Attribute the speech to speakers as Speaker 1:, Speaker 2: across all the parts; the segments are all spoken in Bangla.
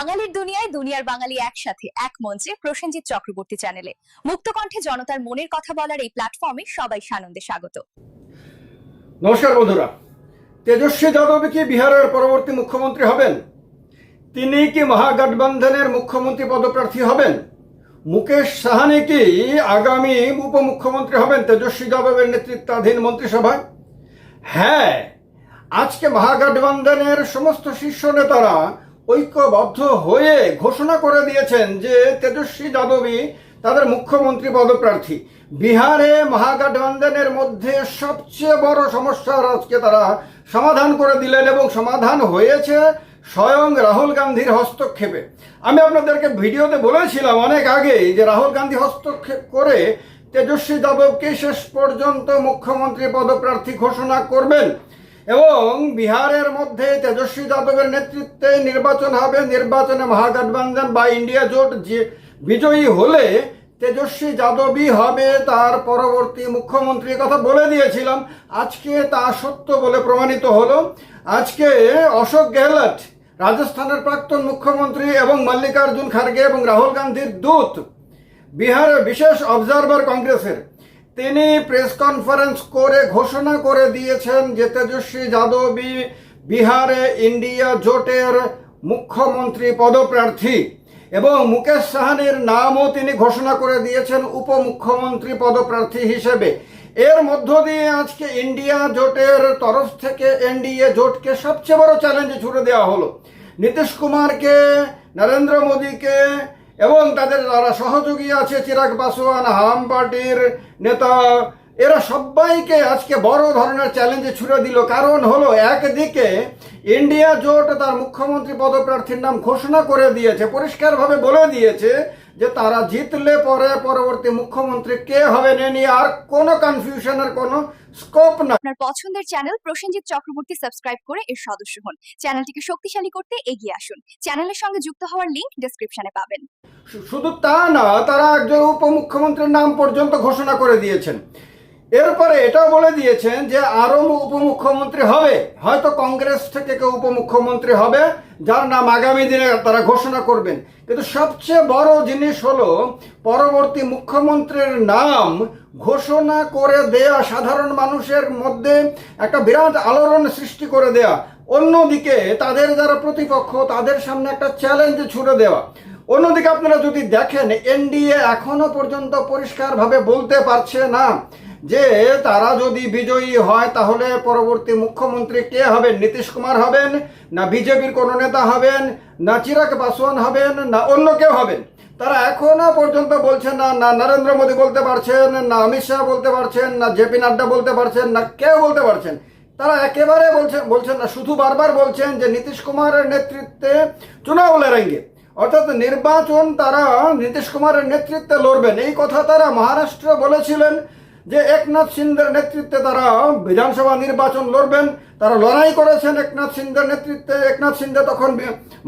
Speaker 1: বাঙালির দুনিয়ায় দুনিয়ার বাঙালি একসাথে, এক মঞ্চে প্রসেনজিৎ চক্রবর্তী চ্যানেলে মুক্তকণ্ঠে জনতার মনের কথা বলার এই প্ল্যাটফর্মে সবাই সানন্দে স্বাগত।
Speaker 2: নমস্কার বন্ধুরা। তেজস্বী যাদব কি বিহারের পরবর্তী মুখ্যমন্ত্রী হবেন? তিনি কি মহাগঠবন্ধনের মুখ্যমন্ত্রী পদপ্রার্থী হবেন? মুকেশ সাহানি কি আগামী উপমুখ্যমন্ত্রী হবেন তেজস্বী যাদবের নেতৃত্বাধীন মন্ত্রিসভায়? হ্যাঁ আজকে মহাগঠবন্ধনের সমস্ত শীর্ষ নেতারা ঐক্যবদ্ধ হয়ে ঘোষণা করে দিয়েছেন যে তেজস্বী যাদবই তাদের মুখ্যমন্ত্রী পদপ্রার্থী। বিহারে মহাগঠবন্ধনের মধ্যে সবচেয়ে বড় সমস্যার আজকে তারা সমাধান করে দিলেন এবং সমাধান হয়েছে স্বয়ং রাহুল গান্ধীর হস্তক্ষেপে। আমি আপনাদেরকে ভিডিওতে বলেছিলাম অনেক আগেই যে রাহুল গান্ধী হস্তক্ষেপ করে তেজস্বী যাদবকে শেষ পর্যন্ত মুখ্যমন্ত্রী পদপ্রার্থী ঘোষণা করবেন। এবং বিহারের মধ্যে তেজস্বী যাদবের নেতৃত্বে নির্বাচন হবে। নির্বাচনে মহাগঠবন্ধন বা ইন্ডিয়া জোট যে বিজয়ী হলে তেজস্বী যাদবই হবে তার পরবর্তী মুখ্যমন্ত্রীর কথা বলে দিয়েছিলাম। আজকে তা সত্য বলে প্রমাণিত হলো। আজকে অশোক গেহলট, রাজস্থানের প্রাক্তন মুখ্যমন্ত্রী এবং মল্লিকার্জুন খার্গে এবং রাহুল গান্ধীর দূত বিহারের বিশেষ অবজারভার কংগ্রেসের তিনি প্রেস কনফারেন্স করে ঘোষণা করে দিয়েছেন যে তেজস্বী যাদবই বিহারে ইন্ডিয়া জোটের মুখ্যমন্ত্রী পদপ্রার্থী। এবং মুকেশ সাহানির নামও তিনি ঘোষণা করে দিয়েছেন উপমুখ্যমন্ত্রী পদপ্রার্থী হিসেবে। এর মধ্য দিয়ে আজকে ইন্ডিয়া জোটের তরফ থেকে এনডিএ জোটকে সবচেয়ে বড় চ্যালেঞ্জে ছুড়ে দেওয়া হলো। নীতিশ কুমারকে, নরেন্দ্র মোদীকে এবং তাদের যারা সহযোগী আছে, চিরাগ পাসোয়ান হাম পার্টির নেতা, এরা সবাইকে আজকে বড় ধরনের চ্যালেঞ্জে ছুড়ে দিল। কারণ হলো, একদিকে ইন্ডিয়া জোট তার মুখ্যমন্ত্রী পদপ্রার্থীর নাম ঘোষণা করে দিয়েছে, পরিষ্কারভাবে বলে দিয়েছে যে তারা জিতলে পরে পরবর্তী মুখ্যমন্ত্রী কে হবে নিয়ে আর কোনো কনফিউশনের কোনো স্কোপ না।
Speaker 1: আপনার পছন্দের চ্যানেল প্রসেনজিৎ চক্রবর্তী সাবস্ক্রাইব করে এর সদস্য হন। চ্যানেলটিকে শক্তিশালী করতে এগিয়ে আসুন। চ্যানেলের সঙ্গে যুক্ত হওয়ার লিংক ডেসক্রিপশনে পাবেন।
Speaker 2: শুধু তা না তারা একজন উপমুখ্যমন্ত্রীর নাম পর্যন্ত ঘোষণা করে দিয়েছেন। এরপরে এটাও বলে দিয়েছেন যে আরও উপমুখ্যমন্ত্রী হবে। হয়তো কংগ্রেস থেকে কেউ উপমুখ্যমন্ত্রী হবে। যার নাম আগামী দিনে তারা ঘোষণা করবেন। কিন্তু সবচেয়ে বড় জিনিস হলো, পরবর্তী মুখ্যমন্ত্রীর নাম ঘোষণা করে দেয়া, সাধারণ মানুষের মধ্যে একটা বিরাট আলোড়ন সৃষ্টি করে দেয়া। অন্যদিকে তাদের যারা প্রতিপক্ষ, তাদের সামনে একটা চ্যালেঞ্জ ছুড়ে দেওয়া। অন্যদিকে আপনারা যদি দেখেন, এনডিএ এখনও পর্যন্ত পরিষ্কারভাবে বলতে পারছে না। যে তারা যদি বিজয়ী হয়, তাহলে পরবর্তী মুখ্যমন্ত্রী কে হবেন? নীতিশ কুমার হবেন, না বিজেপির কোনো নেতা হবেন, না চিরাগ পাসওয়ান হবেন, না অন্য কেউ হবেন? তারা এখনও পর্যন্ত বলছেন না না নরেন্দ্র মোদী বলতে পারছেন, না অমিত শাহ বলতে পারছেন, না জেপি নাড্ডা বলতে পারছেন, না কেউ বলতে পারছেন। তারা একেবারে বলছেন বলছেন না, শুধু বারবার বলছেন যে নীতিশ কুমারের নেতৃত্বে চুনাও লড়াইঙ্গে। অর্থাৎ নির্বাচন তারা নীতিশ কুমারের নেতৃত্বে লড়বেন। এই কথা তারা মহারাষ্ট্র বলেছিলেন যে একনাথ সিন্ধের নেতৃত্বে তারা বিধানসভা নির্বাচন লড়বেন, তারা লড়াই করেছেন একনাথ সিন্ধের নেতৃত্বে। একনাথ সিন্ধে তখন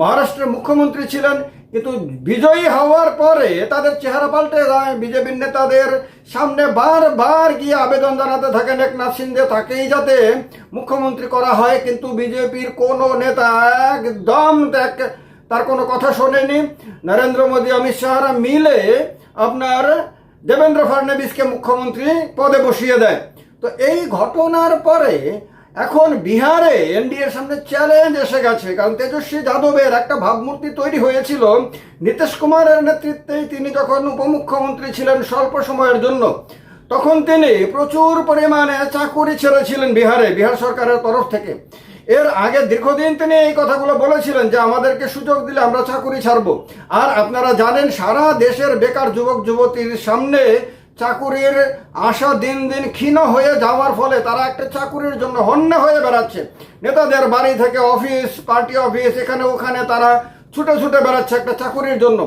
Speaker 2: মহারাষ্ট্রের মুখ্যমন্ত্রী ছিলেন, কিন্তু বিজয়ী হওয়ার পরে তাদের চেহারা পাল্টে যায়। বিজেপির নেতাদের সামনে বারবার গিয়ে আবেদন জানাতে থাকেন একনাথ সিন্ধে তাকেই যাতে মুখ্যমন্ত্রী করা হয়। কিন্তু বিজেপির কোনো নেতা একদম দেখ তার কোনো কথা শোনেনি। নরেন্দ্র মোদী, অমিত শাহরা মিলে আপনার দেবেন্দ্র ফডনবিসকে মুখ্যমন্ত্রী পদে বসিয়ে দেয়। তো এই ঘটনার পরে এখন বিহারে এনডিএর সামনে চ্যালেঞ্জ এসে গেছে, কারণ তেজস্বী যাদবের একটা ভাবমূর্তি তৈরি হয়েছিল। নীতিশ কুমারের নেতৃত্বেই তিনি যখন উপমুখ্যমন্ত্রী ছিলেন স্বল্প সময়ের জন্য, তখন তিনি প্রচুর পরিমাণে চাকুরি ছেড়েছিলেন বিহারে, বিহার সরকারের তরফ থেকে। এর আগে দীর্ঘদিন তিনি এই কথাগুলো বলেছিলেন যে আমাদেরকে সুযোগ দিলে আমরা চাকুরি ছাড়ব। আর আপনারা জানেন, সারা দেশের বেকার যুবক, যুবতীর সামনে চাকুরির আশা দিন দিন ক্ষীণ হয়ে যাওয়ার ফলে তারা একটা চাকুরির জন্য হন্য হয়ে বেড়াচ্ছে। নেতাদের বাড়ি থেকে অফিস, পার্টি অফিস, এখানে ওখানে তারা ছুটে ছুটে বেড়াচ্ছে একটা চাকুরির জন্য।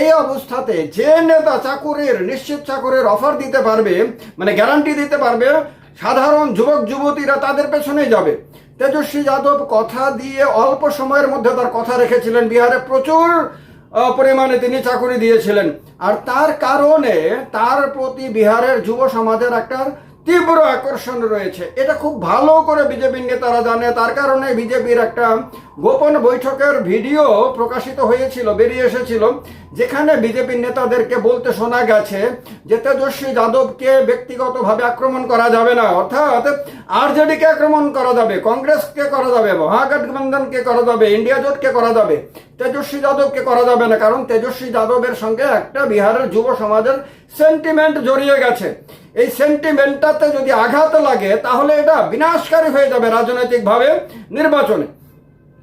Speaker 2: এই অবস্থাতে যে নেতা চাকুরির, নিশ্চিত চাকুরির অফার দিতে পারবে মানে গ্যারান্টি দিতে পারবে, সাধারণ যুবক, যুবতীরা তাদের পেছনেই যাবে। তেজস্বী যাদব কথা দিয়ে অল্প সময়ের মধ্যে তার কথা রেখেছিলেন বিহারে। প্রচুর পরিমাণে তিনি চাকুরি দিয়েছিলেন। আর তার কারণে তার প্রতি বিহারের যুব সমাজের একটা তীব্র আকর্ষণ রয়েছে। এটা খুব ভালো করে বিজেপির নেতারা জানে। তার কারণে বিজেপির একটা গোপন বৈঠকের ভিডিও প্রকাশিত হয়েছিল, বেরিয়ে এসেছিল, যেখানে বিজেপির নেতাদেরকে বলতে শোনা গেছে যে তেজস্বী যাদবকে ব্যক্তিগতভাবে আক্রমণ করা যাবে না। অর্থাৎ আরজেডিকে আক্রমণ করা যাবে, কংগ্রেসকে করা যাবে, মহাগঠবন্ধনকে করা যাবে, ইন্ডিয়া জোটকে করা যাবে। তেজস্বী যাদবকে করা যাবে না, কারণ তেজস্বী যাদবের সঙ্গে একটা বিহারের যুব সমাজের সেন্টিমেন্ট জড়িয়ে গেছে। এই সেন্টিমেন্টটাতে যদি আঘাত লাগে, তাহলে এটা বিনাশকারী হয়ে যাবে রাজনৈতিকভাবে নির্বাচনে।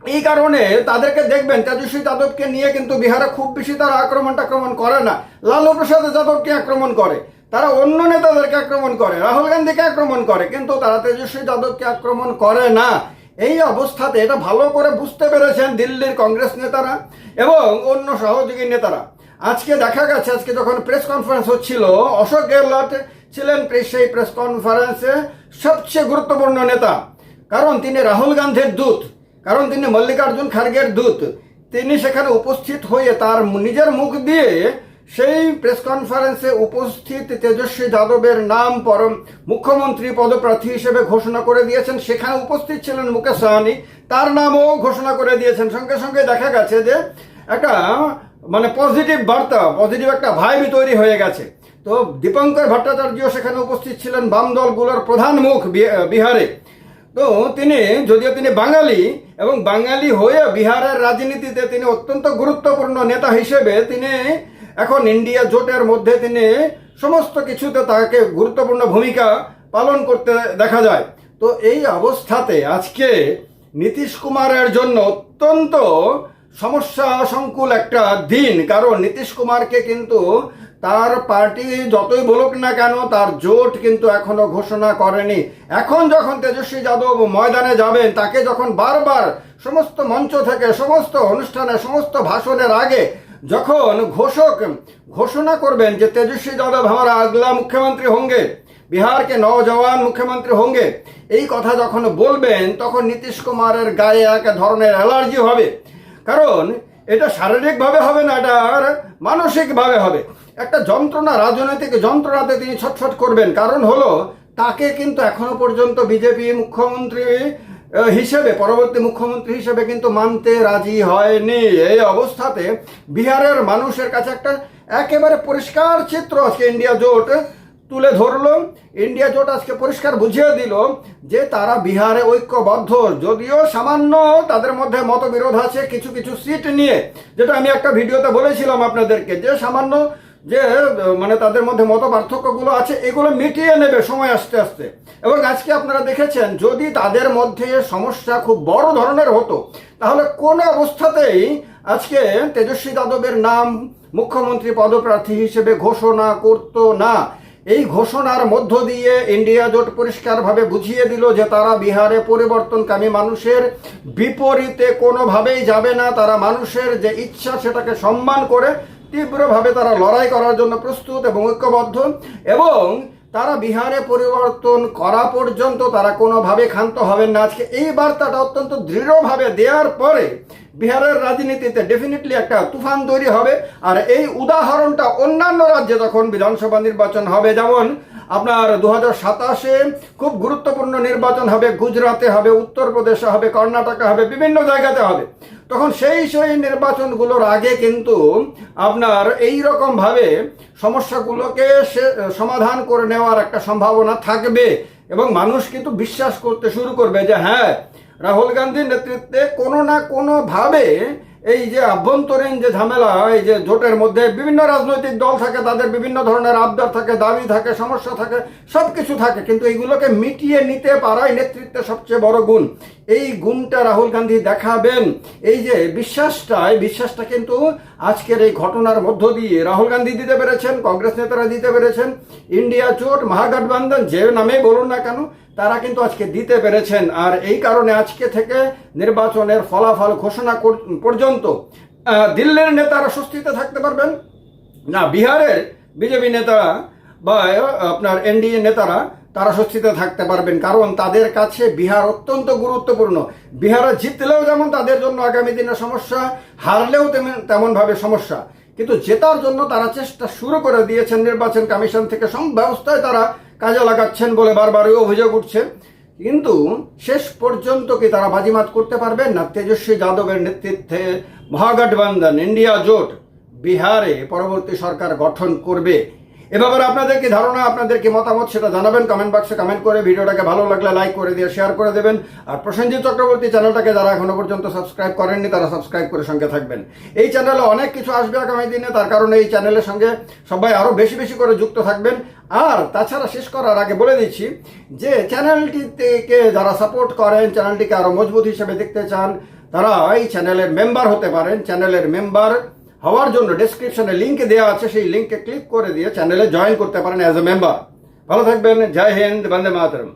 Speaker 2: এই কারণে তাদেরকে দেখবেন, তেজস্বী যাদবকে নিয়ে কিন্তু বিহারে খুব বেশি তারা আক্রমণ টাক্রমণ করে না। লালু প্রসাদ যাদবকে আক্রমণ করে। তারা অন্য নেতাদেরকে আক্রমণ করে, রাহুল গান্ধীকে আক্রমণ করে, কিন্তু তারা তেজস্বী যাদবকে আক্রমণ করে না। এই অবস্থাতে এটা ভালো করে বুঝতে পেরেছেন দিল্লির কংগ্রেস নেতারা এবং অন্য সহযোগী নেতারা। আজকে দেখা গেছে, আজকে যখন প্রেস কনফারেন্স হচ্ছিল, অশোক গেহলট ছিলেন সেই প্রেস কনফারেন্সে সবচেয়ে গুরুত্বপূর্ণ নেতা। কারণ তিনি রাহুল গান্ধীর দূত। কারণ তিনি মল্লিকার্জুন খার্গের দূত। তিনি সেখানে উপস্থিত হয়ে তার নিজের মুখ দিয়ে সেই প্রেস কনফারেন্সে উপস্থিত তেজস্বী যাদবের নাম পরম মুখ্যমন্ত্রী পদপ্রার্থী হিসেবে ঘোষণা করে দিয়েছেন। সেখানে উপস্থিত ছিলেন মুকেশ সাহানি তার নামও ঘোষণা করে দিয়েছেন। সঙ্গে সঙ্গে দেখা গেছে যে একটা মানে পজিটিভ বার্তা পজিটিভ একটা ভাইবি তৈরি হয়ে গেছে। তো দীপঙ্কর ভট্টাচার্য সেখানে উপস্থিত ছিলেন বাম দলগুলোর প্রধান মুখ বিহারে। তো তিনি, যদিও তিনি বাঙালি এবং বাঙালি হয়ে বিহারের রাজনীতিতে তিনি অত্যন্ত গুরুত্বপূর্ণ নেতা হিসেবে তিনি এখন ইন্ডিয়া জোটের মধ্যে তিনি সমস্ত কিছুতে তাকে গুরুত্বপূর্ণ ভূমিকা পালন করতে দেখা যায়। তো এই অবস্থাতে আজকে নীতিশ কুমারের জন্য অত্যন্ত সমস্যা সংকুল একটা দিন। কারণ নীতিশ কুমারকে কিন্তু তার পার্টি যতই বলুক না কেন, তার জোট কিন্তু এখনও ঘোষণা করেনি। এখন যখন তেজস্বী যাদব ময়দানে যাবেন, তাকে যখন বারবার সমস্ত মঞ্চ থেকে, সমস্ত অনুষ্ঠানে, সমস্ত ভাষণের আগে যখন ঘোষক ঘোষণা করবেন যে তেজস্বী যাদব আমার আগলা মুখ্যমন্ত্রী হোঙ্গে, বিহারকে নওজওয়ান মুখ্যমন্ত্রী হোঙ্গে, এই কথা যখন বলবেন, তখন নীতিশ কুমারের গায়ে এক ধরনের অ্যালার্জি হবে। কারণ এটা শারীরিকভাবে হবে না, এটা মানসিকভাবে হবে। একটা যন্ত্রণা, রাজনৈতিক যন্ত্রণাতে তিনি ছটফট করবেন। কারণ হলো, তাকে কিন্তু এখনও পর্যন্ত বিজেপি মুখ্যমন্ত্রী হিসেবে, পরবর্তী মুখ্যমন্ত্রী হিসেবে কিন্তু মানতে রাজি হয়নি। এই অবস্থাতে বিহারের মানুষের কাছে একটা একেবারে পরিষ্কার চিত্র আজকে ইন্ডিয়া জোট তুলে ধরলো। ইন্ডিয়া জোট আজকে পরিষ্কার বুঝিয়ে দিল যে তারা বিহারে ঐক্যবদ্ধ। যদিও সামান্য তাদের মধ্যে মতবিরোধ আছে, কিছু কিছু সিট নিয়ে। যেটা আমি একটা ভিডিওতে বলেছিলাম আপনাদেরকে যে সামান্য যে মানে তাদের মধ্যে মত পার্থক্যগুলো আছে, এগুলো মিটিয়ে নেবে সময় আস্তে আস্তে। এবং আজকে আপনারা দেখেছেন, যদি তাদের মধ্যে সমস্যা খুব বড় ধরনের হতো, তাহলে কোন অবস্থাতেই আজকে তেজস্বী যাদবের নাম মুখ্যমন্ত্রী পদপ্রার্থী হিসেবে ঘোষণা করতো না। এই ঘোষণার মধ্য দিয়ে ইন্ডিয়া জোট পরিষ্কারভাবে বুঝিয়ে দিল যে তারা বিহারে পরিবর্তনকামী মানুষের বিপরীতে কোনোভাবেই যাবে না। তারা মানুষের যে ইচ্ছা, সেটাকে সম্মান করে তীব্রভাবে তারা লড়াই করার জন্য প্রস্তুত এবং ঐক্যবদ্ধ, এবং তারা বিহারে পরিবর্তন করা পর্যন্ত তারা কোনোভাবে ক্ষান্ত হবেন না। আজকে এই বার্তাটা অত্যন্ত দৃঢ়ভাবে দেওয়ার পরে বিহারের রাজনীতিতে ডেফিনেটলি একটা তুফান তৈরি হবে। আর এই উদাহরণটা অন্যান্য রাজ্যে যখন বিধানসভা নির্বাচন হবে, যেমন আপনার দু সাতাশে খুব গুরুত্বপূর্ণ নির্বাচন হবে গুজরাতে হবে, উত্তরপ্রদেশে হবে, কর্ণাটকে হবে, বিভিন্ন জায়গাতে হবে। তখন সেই সেই নির্বাচনগুলোর আগে কিন্তু আপনার এই ভাবে সমস্যাগুলোকে সমাধান করে নেওয়ার একটা সম্ভাবনা থাকবে। এবং মানুষ কিন্তু বিশ্বাস করতে শুরু করবে যে হ্যাঁ রাহুল গান্ধীর নেতৃত্বে কোনো না কোনোভাবে এই যে আভ্যন্তরীণ যে ঝামেলা, এই যে জোটের মধ্যে বিভিন্ন রাজনৈতিক দল থাকে, তাদের বিভিন্ন ধরনের আবদার থাকে, দাবি থাকে, সমস্যা থাকে সব কিছু থাকে, কিন্তু এইগুলোকে মিটিয়ে নিতে পারাই নেতৃত্বের সবচেয়ে বড় গুণ। এই গুণটা রাহুল গান্ধী দেখাবেন। এই যে বিশ্বাসটা এই বিশ্বাসটা কিন্তু আজকের এই ঘটনার মধ্য দিয়ে রাহুল গান্ধী দিতে পেরেছেন, কংগ্রেস নেতারা দিতে পেরেছেন, ইন্ডিয়া জোট মহাগঠবন্ধন, যে নামে বলুন না কেন তারা কিন্তু আজকে দিতে পেরেছেন। আর এই কারণে আজকে থেকে নির্বাচনের ফলাফল ঘোষণা পর্যন্ত দিল্লির নেতারা স্বস্তিতে থাকতে পারবেন? না, বিহারের বিজেপি নেতারা বা আপনার এনডিএ নেতারা তারা স্বস্তিতে থাকতে পারবেন। কারণ তাদের কাছে বিহার অত্যন্ত গুরুত্বপূর্ণ। বিহারে জিতলেও যেমন তাদের জন্য আগামী দিনে সমস্যা, হারলেও তেমন তেমনভাবে সমস্যা। কিন্তু জেতার জন্য তারা চেষ্টা শুরু করে দিয়েছেন নির্বাচন কমিশন থেকে। সব ব্যবস্থায় তারা কাজে লাগাচ্ছেন বলে বারবারই অভিযোগ উঠছে। কিন্তু শেষ পর্যন্ত কি তারা বাজিমাত করতে পারবেন না? তেজস্বী যাদবের নেতৃত্বে মহাগঠবন্ধন, ইন্ডিয়া জোট, বিহারে পরবর্তী সরকার গঠন করবে। এ ব্যাপারে আপনাদের কি ধারণা, আপনাদের কি মতামত সেটা জানাবেন কমেন্ট বক্সে কমেন্ট করে ভিডিওটাকে ভালো লাগলে লাইক করে দিয়ে শেয়ার করে দেবেন। আর প্রসেনজিৎ চক্রবর্তী চ্যানেলটাকে যারা এখনও পর্যন্ত সাবস্ক্রাইব করেননি, তারা সাবস্ক্রাইব করে সঙ্গে থাকবেন। এই চ্যানেলে অনেক কিছু আসবে আগামী দিনে, তার কারণে এই চ্যানেলের সঙ্গে সবাই আরও বেশি বেশি করে যুক্ত থাকবেন। আর তাছাড়া শেষ করার আগে বলে দিচ্ছি যে চ্যানেলটিকে যারা সাপোর্ট করেন চ্যানেলটিকে আরও মজবুত হিসেবে দেখতে চান, তারা এই চ্যানেলের মেম্বার হতে পারেন। চ্যানেলের মেম্বার হওয়ার জন্য ডেসক্রিপশনে লিঙ্ক দেওয়া আছে, সেই লিঙ্কে ক্লিক করে দিয়ে চ্যানেলে জয়েন করতে পারেন অ্যাজ এ মেম্বার ভালো থাকবেন, জয় হিন্দ, বন্দে মাতরম।